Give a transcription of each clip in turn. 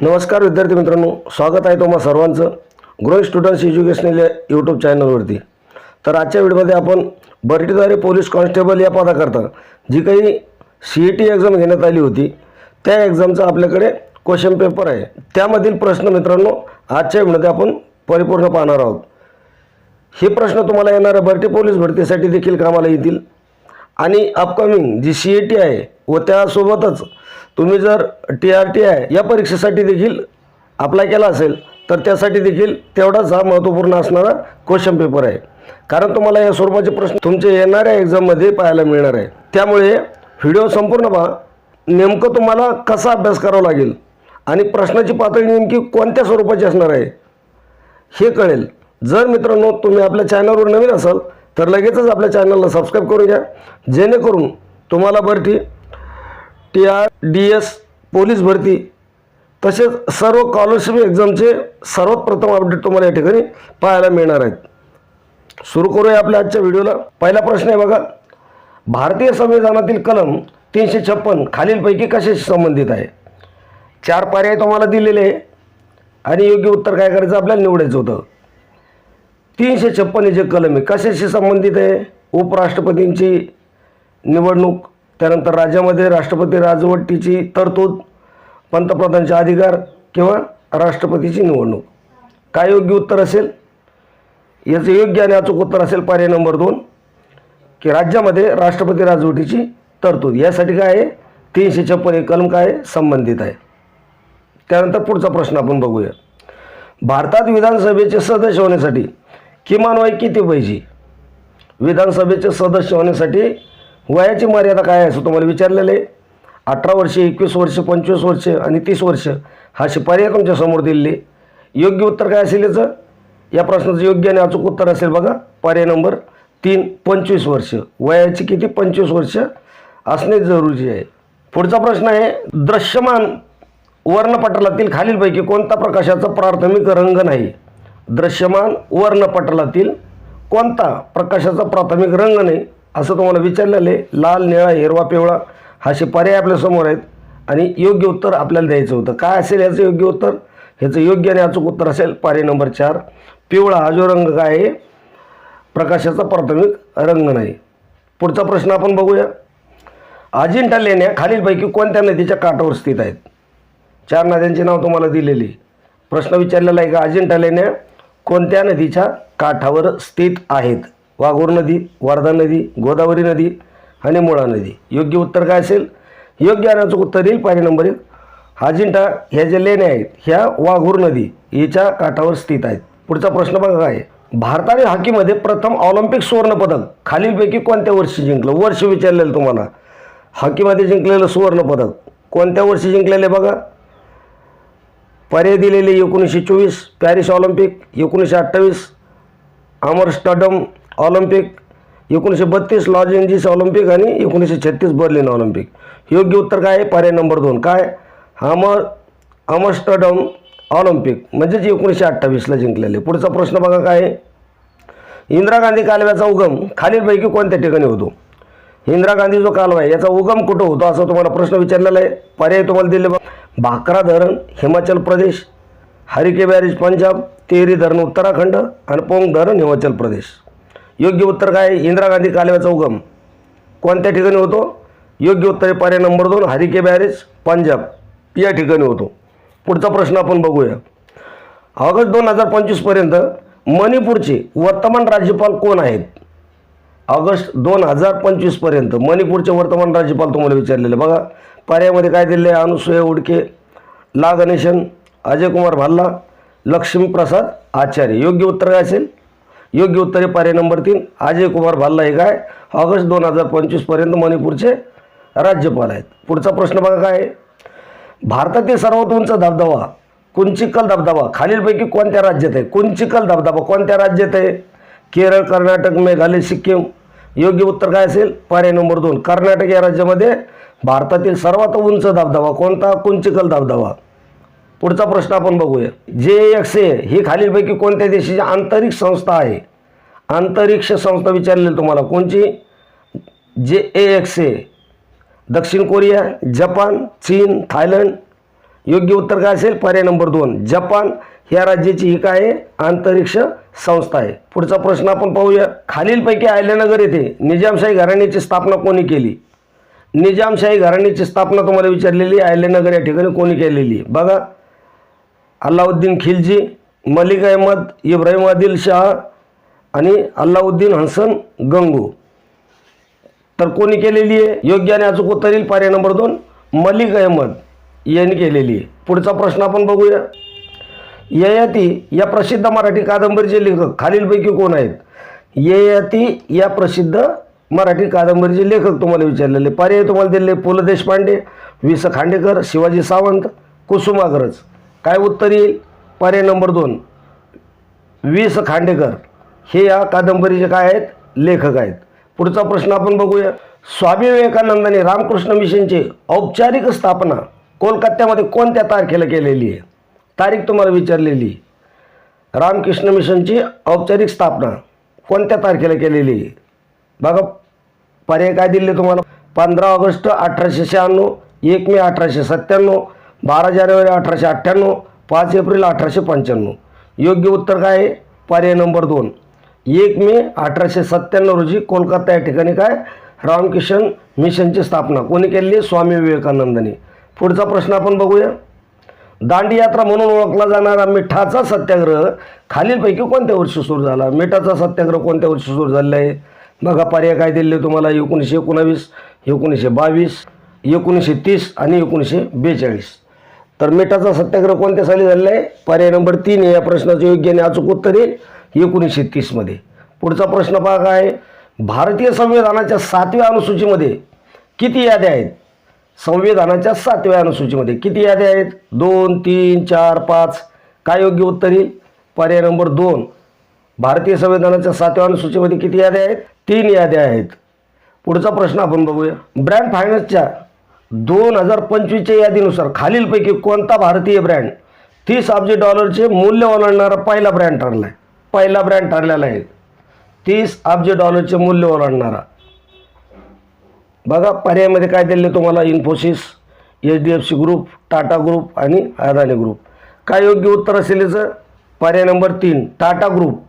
नमस्कार विद्यार्थी मित्रांनो स्वागत आहे तुम्हा सर्वांचं ग्रोईंग स्टुडंट्स एज्युकेशनल या यूट्यूब चॅनलवरती तर आजच्या व्हिडिओमध्ये आपण बर्टीद्वारे पोलीस कॉन्स्टेबल या पदाकरता जी काही सी ई टी एक्झाम घेण्यात आली होती त्या एक्झामचा आपल्याकडे क्वेश्चन पेपर आहे. त्यामधील प्रश्न मित्रांनो आजच्या व्हिडिओमध्ये आपण परिपूर्ण पाहणार आहोत. हे प्रश्न तुम्हाला येणाऱ्या भरती पोलीस भरतीसाठी देखील कामाला येतील. आणि upcoming G C E T आहे व त्यासोबतच तुम्ही जर टी आर टी आय या परीक्षेसाठी देखील अप्लाय केला असेल तर त्यासाठी देखील तेवढाच हा महत्त्वपूर्ण असणारा क्वेश्चन पेपर आहे. कारण तुम्हाला या स्वरूपाचे प्रश्न तुमचे येणाऱ्या एक्झाममध्ये पाहायला मिळणार आहे. त्यामुळे व्हिडिओ संपूर्ण पहा. नेमकं तुम्हाला कसा अभ्यास करावा लागेल? आणि प्रश्नाची पातळी नेमकी कोणत्या स्वरूपाची असणार आहे? हे कळेल. जर मित्रांनो तुम्ही आपल्या चॅनलवर नवीन असाल तर लगेचच आपल्या चॅनलला सबस्क्राईब करून घ्या. जेणेकरून तुम्हाला भरती T R D S police भरती तसेच सर्व स्कॉलरशिप एक्झामचे सर्वात प्रथम अपडेट तुम्हाला या ठिकाणी पाहायला मिळणार आहेत. सुरू करूया आपल्या आजच्या व्हिडिओला. पहिला प्रश्न आहे बघा भारतीय संविधानातील कलम तीनशे छप्पन खालीलपैकी कशाशी संबंधित आहे? चार पर्याय तुम्हाला दिलेले आहे आणि योग्य उत्तर काय करायचं? आपल्याला निवडायचं होतं. तीनशे छप्पन हे जे कलम आहे कशाशी संबंधित आहे? उपराष्ट्रपतींची निवडणूक त्यानंतर राज्यामध्ये राष्ट्रपती राजवटीची तरतूद पंतप्रधानचे अधिकार किंवा राष्ट्रपतीची निवडणूक. काय योग्य उत्तर असेल? याचं योग्य आणि अचूक उत्तर असेल पर्याय नंबर दोन की राज्यामध्ये राष्ट्रपती राजवटीची तरतूद. यासाठी काय आहे? तीनशे छप्पन कलम काय आहे? संबंधित आहे. त्यानंतर पुढचा प्रश्न आपण बघूया. भारतात विधानसभेचे सदस्य होण्यासाठी किमान वय किती पाहिजे? विधानसभेचे सदस्य होण्यासाठी वयाची मर्यादा काय असं तुम्हाला विचारलेलं आहे? अठरा वर्षे एकवीस वर्ष पंचवीस वर्ष आणि तीस वर्ष हा असे पर्याय तुमच्यासमोर दिलेले योग्य उत्तर काय असेल याचं? या प्रश्नाचं योग्य आणि अचूक उत्तर असेल बघा. पर्याय नंबर तीन पंचवीस वर्ष. वयाची किती? पंचवीस वर्ष. असणे जरुरी आहे. पुढचा प्रश्न आहे दृश्यमान वर्णपटलातील खालीलपैकी कोणता प्रकाशाचा प्राथमिक रंग नाही? दृश्यमान वर्णपटलातील कोणता प्रकाशाचा प्राथमिक रंग नाही? असं तुम्हाला विचारलेलं आहे. लाल निळा हिरवा पिवळा असे पर्याय आपल्यासमोर आहेत. आणि योग्य उत्तर आपल्याला द्यायचं होतं. काय असेल याचं योग्य उत्तर? ह्याचं योग्य आणि अचूक उत्तर असेल पर्याय नंबर चार. पिवळा हा जो रंग काय आहे? प्रकाशाचा प्राथमिक रंग नाही. पुढचा प्रश्न आपण बघूया. अजिंठा लेण्या खालीलपैकी कोणत्या नदीच्या काठावर स्थित आहेत? चार नद्यांची नाव तुम्हाला दिलेली. प्रश्न विचारलेला आहे का? अजिंठा लेण्या कोणत्या नदीच्या काठावर स्थित आहेत? वाघूर नदी वर्धा नदी गोदावरी नदी आणि मुळा नदी. योग्य उत्तर काय असेल? योग्य आणि उत्तर येईल पर्याय नंबर एक अजिंठा ह्या ज्या लेण्या आहेत ह्या वाघूर नदी हिच्या काठावर स्थित आहेत. पुढचा प्रश्न बघा काय? आहे? भारताने हॉकीमध्ये प्रथम ऑलिम्पिक सुवर्णपदक. खालीलपैकी कोणत्या वर्षी जिंकलं? वर्ष विचारलेलं तुम्हाला. हॉकीमध्ये जिंकलेलं सुवर्णपदक. कोणत्या वर्षी जिंकलेलं आहे बघा? पर्याय दिलेले एकोणीसशे चोवीस पॅरिस ऑलिम्पिक एकोणीसशे अठ्ठावीस अमरस्टॉडम ऑलिम्पिक एकोणीसशे बत्तीस लॉज एंजिस ऑलिम्पिक आणि एकोणीसशे छत्तीस बर्लिन ऑलिम्पिक. योग्य उत्तर काय आहे? पर्याय नंबर दोन. काय? आमर आमस्टरडम ऑलिम्पिक म्हणजेच एकोणीसशे अठ्ठावीसला जिंकलेले. पुढचा प्रश्न बघा काय आहे? इंदिरा गांधी कालव्याचा उगम खालीलपैकी कोणत्या ठिकाणी होतो? इंदिरा गांधी जो कालवा आहे याचा उगम कुठं होतो? असा तुम्हाला प्रश्न विचारलेला आहे. पर्याय तुम्हाला दिले बघ. भाकरा धरण हिमाचल प्रदेश हरिके बॅरेज पंजाब तेरी धरण उत्तराखंड आणि पोंग धरण हिमाचल प्रदेश. योग्य उत्तर काय? आहे? इंदिरा गांधी कालव्याचा उगम कोणत्या ठिकाणी होतो? योग्य उत्तर आहे पर्याय नंबर दोन हरिके बॅरेज पंजाब. या ठिकाणी होतो. पुढचा प्रश्न आपण बघूया. ऑगस्ट दोन हजार पंचवीसपर्यंत मणिपूरचे वर्तमान राज्यपाल कोण आहेत? ऑगस्ट दोन हजार पंचवीसपर्यंत मणिपूरचे वर्तमान राज्यपाल तुम्हाला विचारलेले. बघा पर्यायामध्ये काय दिले अनुसुया उडके ला गणेशन अजय कुमार भाल्ला लक्ष्मीप्रसाद आचार्य. योग्य उत्तर काय असेल? योग्य उत्तरे पर्याय नंबर तीन अजय कुमार भाल्ला हे काय? ऑगस्ट दोन हजार पंचवीसपर्यंत मणिपूरचे राज्यपाल आहेत. पुढचा प्रश्न बघा काय? आहे भारतातील सर्वात उंच धबधबा कुंचिकल धबधबा खालीलपैकी कोणत्या राज्यात आहे? कुंचिकल धबधबा कोणत्या राज्यात आहे? केरळ कर्नाटक मेघालय सिक्कीम. योग्य उत्तर काय असेल? पर्याय नंबर दोन. कर्नाटक या राज्यामध्ये भारतातील सर्वात उंच धबधबा कोणता? कुंचिकल धबधबा. पुढचा प्रश्न आपण बघूया. जे एक्स ए ही खालीलपैकी कोणत्या देशाची आंतरिक संस्था आहे? अंतरिक्ष संस्था विचारलेली तुम्हाला कोणची? जे ए एक्स ए दक्षिण कोरिया जपान चीन थायलंड. योग्य उत्तर काय असेल? पर्याय नंबर दोन. जपान ह्या राज्याची ही काय आहे? अंतरिक्ष संस्था आहे. पुढचा प्रश्न आपण पाहूया. खालीलपैकी अहिल्यानगर येथे निजामशाही घराण्याची स्थापना कोणी केली? निजामशाही घराण्याची स्थापना तुम्हाला विचारलेली आयल्यानगर अहिल्यानगर या ठिकाणी कोणी केलेली आहे? बघा. अल्लाउद्दीन खिलजी मलिक अहमद इब्राहिम आदिल शाह आणि अल्लाउद्दीन हसन गंगू. तर कोणी केलेली आहे? योग्य आणि अचूक उत्तर येईल पर्याय नंबर दोन. मलिक अहमद यांनी केलेली आहे. पुढचा प्रश्न आपण बघूया. ययाती या प्रसिद्ध मराठी कादंबरीचे लेखक खालीलपैकी कोण आहेत? ययाती या प्रसिद्ध मराठी कादंबरीचे लेखक तुम्हाला विचारलेले. पर्याय तुम्हाला दिलेले पु ल देशपांडे वि स खांडेकर शिवाजी सावंत कुसुमाग्रज. काय उत्तर येईल? पर्याय नंबर दोन. वि स खांडेकर. हे या कादंबरीचे काय आहेत? लेखक आहेत. पुढचा प्रश्न आपण बघूया. स्वामी विवेकानंदाने रामकृष्ण मिशनची औपचारिक स्थापना कोलकात्यामध्ये कोणत्या तारखेला केलेली आहे? तारीख तुम्हाला विचारलेली. आहे. रामकृष्ण मिशनची औपचारिक स्थापना कोणत्या तारखेला केलेली आहे? बघा पर्याय काय दिले तुम्हाला? पंधरा ऑगस्ट अठराशे शहाण्णव एक मे अठराशे सत्त्याण्णव बारा जानेवारी अठराशे अठ्ठ्याण्णव पाच एप्रिल अठराशे पंच्याण्णव. योग्य उत्तर काय आहे? पर्याय नंबर दोन. एक मे अठराशे सत्त्याण्णव रोजी कोलकाता या ठिकाणी काय? रामकिशन मिशनची स्थापना. कोणी केलेली आहे? स्वामी विवेकानंदांनी. पुढचा प्रश्न आपण बघूया. दांडी यात्रा म्हणून ओळखला जाणारा मिठाचा सत्याग्रह खालीलपैकी कोणत्या वर्षी सुरू झाला? मिठाचा सत्याग्रह कोणत्या वर्षी सुरू झालेला आहे? बघा पर्याय काय दिले तुम्हाला? एकोणीसशे एकोणावीस एकोणीसशे बावीस एकोणीसशे तीस आणि एकोणीसशे बेचाळीस. तर मिठाचा सत्याग्रह कोणत्या साली झालेला आहे? पर्याय नंबर तीन या प्रश्नाचं योग्य आणि अचूक उत्तर येईल एकोणीसशे तीसमध्ये पुढचा प्रश्न पहा काय? आहे? भारतीय संविधानाच्या सातव्या अनुसूचीमध्ये किती याद्या आहेत? संविधानाच्या सातव्या अनुसूचीमध्ये किती याद्या आहेत? दोन तीन चार पाच. काय योग्य उत्तर येईल पर्याय नंबर दोन. भारतीय संविधानाच्या सातव्या अनुसूचीमध्ये किती याद्या आहेत? तीन याद्या आहेत. पुढचा प्रश्न आपण बघूया. ब्रँड फायनान्सच्या दोन हजार पंचवीसच्या यादीनुसार खालीलपैकी कोणता भारतीय ब्रँड तीस अब्ज डॉलरचे मूल्य ओलांडणारा पहिला ब्रँड ठरला आहे पहिला ब्रँड ठरलेला आहे. तीस अब्ज डॉलरचे मूल्य ओलांडणारा. बघा पर्यायमध्ये काय दिले तुम्हाला Infosys H D F C group Tata group आणि अदानी ग्रुप काय योग्य उत्तर असेल याचं? पर्याय नंबर तीन टाटा ग्रुप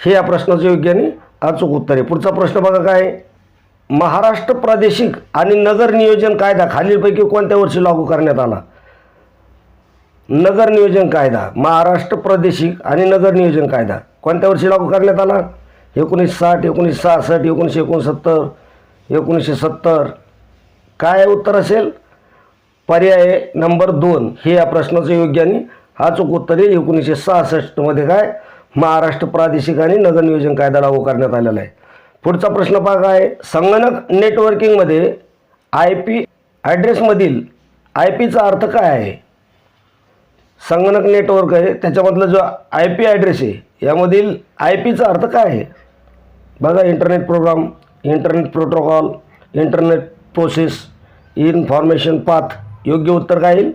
हे या प्रश्नाचं योग्य आणि अचूक उत्तर आहे. पुढचा प्रश्न बघा काय आहे? महाराष्ट्र प्रादेशिक आणि नगर नियोजन कायदा खालीलपैकी कोणत्या वर्षी लागू करण्यात आला? नगर नियोजन कायदा महाराष्ट्र प्रादेशिक आणि नगर नियोजन कायदा कोणत्या वर्षी लागू करण्यात आला? एकोणीसशे साठ एकोणीसशे सहासष्ट एकोणीसशे एकोणसत्तर एकोणीसशे सत्तर काय उत्तर असेल? पर्याय नंबर दोन. हे या प्रश्नाचं योग्य आणि अचूक उत्तर आहे. एकोणीसशे सहासष्टमध्ये काय? महाराष्ट्र प्रादेशिक आणि नगर नियोजन कायदा लागू करण्यात आलेला आहे. पुढचा प्रश्न पहा काय? आहे? संगणक नेटवर्किंगमध्ये आय पी ॲड्रेसमधील आय पीचा अर्थ काय आहे? संगणक नेटवर्क आहे त्याच्यामधला जो आय पी ॲड्रेस आहे यामधील आय पीचा अर्थ काय आहे? बघा internet program internet protocol internet process information path योग्य उत्तर काय येईल?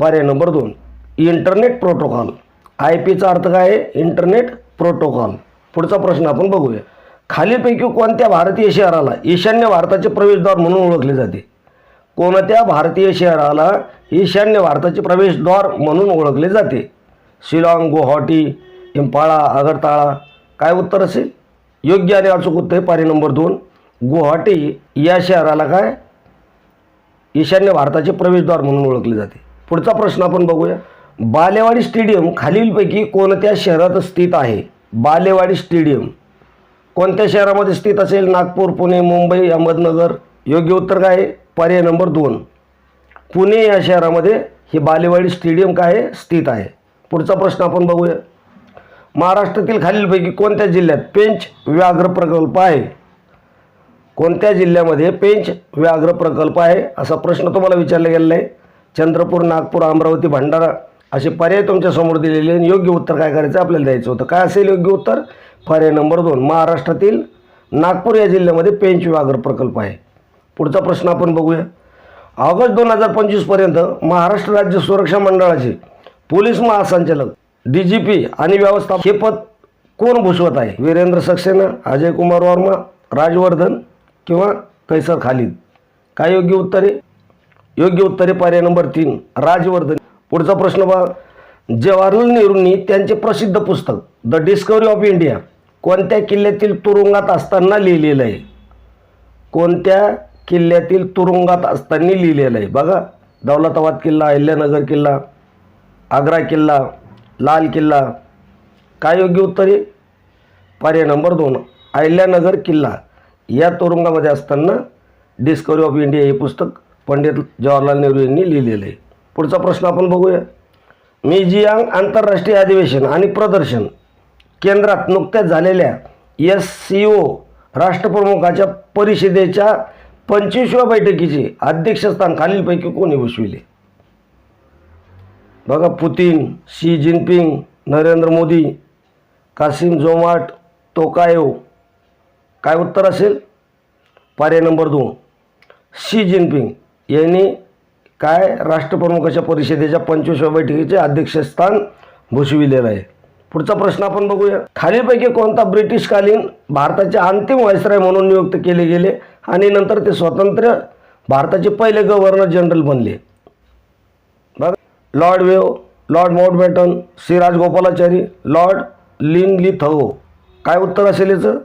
पर्याय नंबर दोन इंटरनेट प्रोटोकॉल. आय पीचा अर्थ काय आहे? Internet protocol. पुढचा प्रश्न आपण बघूया. खालीलपैकी कोणत्या भारतीय शहराला ईशान्य भारताचे प्रवेशद्वार म्हणून ओळखले जाते? कोणत्या भारतीय शहराला ईशान्य भारताचे प्रवेशद्वार म्हणून ओळखले जाते? शिलाँग गुवाहाटी इम्पाळा आगरताळा. काय उत्तर असेल? योग्य आणि अचूक उत्तर पारी नंबर दोन. गुवाहाटी या शहराला काय? ईशान्य भारताचे प्रवेशद्वार म्हणून ओळखले जाते. पुढचा प्रश्न आपण बघूया. बालेवाडी स्टेडियम खालीलपैकी कोणत्या शहरात स्थित आहे? बालेवाडी स्टेडियम. कोणत्या शहरामध्ये स्थित असेल? नागपूर पुणे मुंबई अहमदनगर. योग्य उत्तर काय आहे? पर्याय नंबर दोन. पुणे या शहरामध्ये हे बालेवाडी स्टेडियम काय आहे? स्थित आहे. पुढचा प्रश्न आपण बघूया. महाराष्ट्रातील खालीलपैकी कोणत्या जिल्ह्यात पेंच व्याघ्र प्रकल्प आहे? कोणत्या जिल्ह्यामध्ये पेंच व्याघ्र प्रकल्प आहे? असा प्रश्न तुम्हाला विचारला गेलेला आहे. चंद्रपूर नागपूर अमरावती भंडारा असे पर्याय तुमच्यासमोर दिलेले योग्य उत्तर काय करायचं? आपल्याला द्यायचं होतं. काय असेल योग्य उत्तर? पर्याय नंबर दोन महाराष्ट्रातील नागपूर या जिल्ह्यामध्ये पेंच व्याघ्र प्रकल्प आहे. पुढचा प्रश्न आपण बघूया. ऑगस्ट दोन हजार पंचवीसपर्यंत महाराष्ट्र राज्य सुरक्षा मंडळाचे पोलीस महासंचालक डी जी पी आणि व्यवस्था हे पद कोण भूषवत आहे? वीरेंद्र सक्सेना अजय कुमार वर्मा राजवर्धन किंवा कैसर खालिद? काय योग्य उत्तरे? योग्य उत्तरे पर्याय नंबर तीन राजवर्धन. पुढचा प्रश्न पहा. जवाहरलाल नेहरूंनी त्यांचे प्रसिद्ध पुस्तक द डिस्कवरी ऑफ इंडिया कोणत्या किल्ल्यातील तुरुंगात असताना लिहिलेलं आहे? कोणत्या किल्ल्यातील तुरुंगात असताना लिहिलेलं आहे? बघा दौलताबाद किल्ला अहिल्यानगर किल्ला आग्रा किल्ला लाल किल्ला काय योग्य उत्तर आहे? पर्याय नंबर दोन अहिल्यानगर किल्ला. या तुरुंगामध्ये असताना डिस्कवरी ऑफ इंडिया हे पुस्तक पंडित जवाहरलाल नेहरू यांनी लिहिलेलं आहे. पुढचा प्रश्न आपण बघूया. मिजियांग आंतरराष्ट्रीय अधिवेशन आणि प्रदर्शन. केंद्रात नुकत्याच झालेल्या एस सी ओ राष्ट्रप्रमुखाच्या परिषदेच्या पंचवीसव्या बैठकीचे अध्यक्षस्थान खालीलपैकी कोणी भूषविले? बघा Putin Xi Jinping Narendra Modi Kassym Jomart Tokayev काय उत्तर असेल? पर्याय नंबर दोन. शी जिनपिंग यांनी काय राष्ट्रप्रमुखाच्या परिषदेच्या पंचवीसव्या बैठकीचे अध्यक्षस्थान भूषविलेलं आहे? पुढचा प्रश्न आपण बघूया. खालीलपैकी कोणता ब्रिटिशकालीन भारताचे अंतिम व्हायसराय म्हणून नियुक्त केले गेले आणि नंतर ते स्वतंत्र भारताचे पहिले गव्हर्नर जनरल बनले. बघा. लॉर्ड वेव लॉर्ड माउंटबॅटन सिराज Rajagopalachari lord Linlithgow काय उत्तर असेल याचं?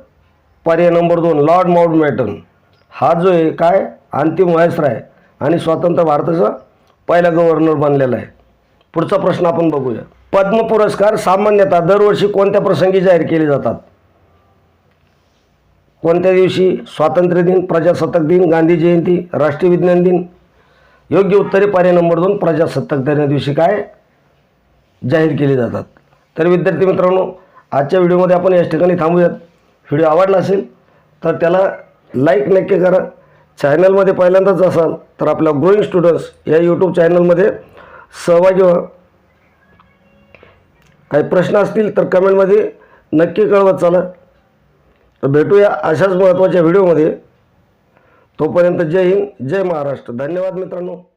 पर्याय नंबर दोन लॉर्ड माउंटबॅटन हा जो आहे काय? अंतिम व्हायसराय आणि स्वतंत्र भारताचा पहिला गव्हर्नर बनलेला आहे. पुढचा प्रश्न आपण बघूया. पद्म पुरस्कार सामान्यतः दरवर्षी कोणत्या प्रसंगी जाहीर केले जातात? कोणत्या दिवशी? स्वातंत्र्य दिन प्रजासत्ताक दिन गांधी जयंती राष्ट्रीय विज्ञान दिन. योग्य उत्तरे पर्याय नंबर दोन प्रजासत्ताक दिना दिवशी काय जाहीर केले जातात? तर विद्यार्थी मित्रांनो आजच्या व्हिडिओमध्ये आपण याच ठिकाणी थांबूयात. व्हिडिओ आवडला असेल तर त्याला लाईक नक्की करा. चॅनलमध्ये पहिल्यांदाच असाल तर आपल्या ग्रोईंग स्टुडंट्स या यूट्यूब चॅनलमध्ये सहभागी व्हा. काही प्रश्न असतील तर कमेंटमध्ये नक्की कळवत चला. तर भेटूया अशाच महत्त्वाच्या व्हिडिओमध्ये. तोपर्यंत जय हिंद जय महाराष्ट्र. धन्यवाद मित्रांनो.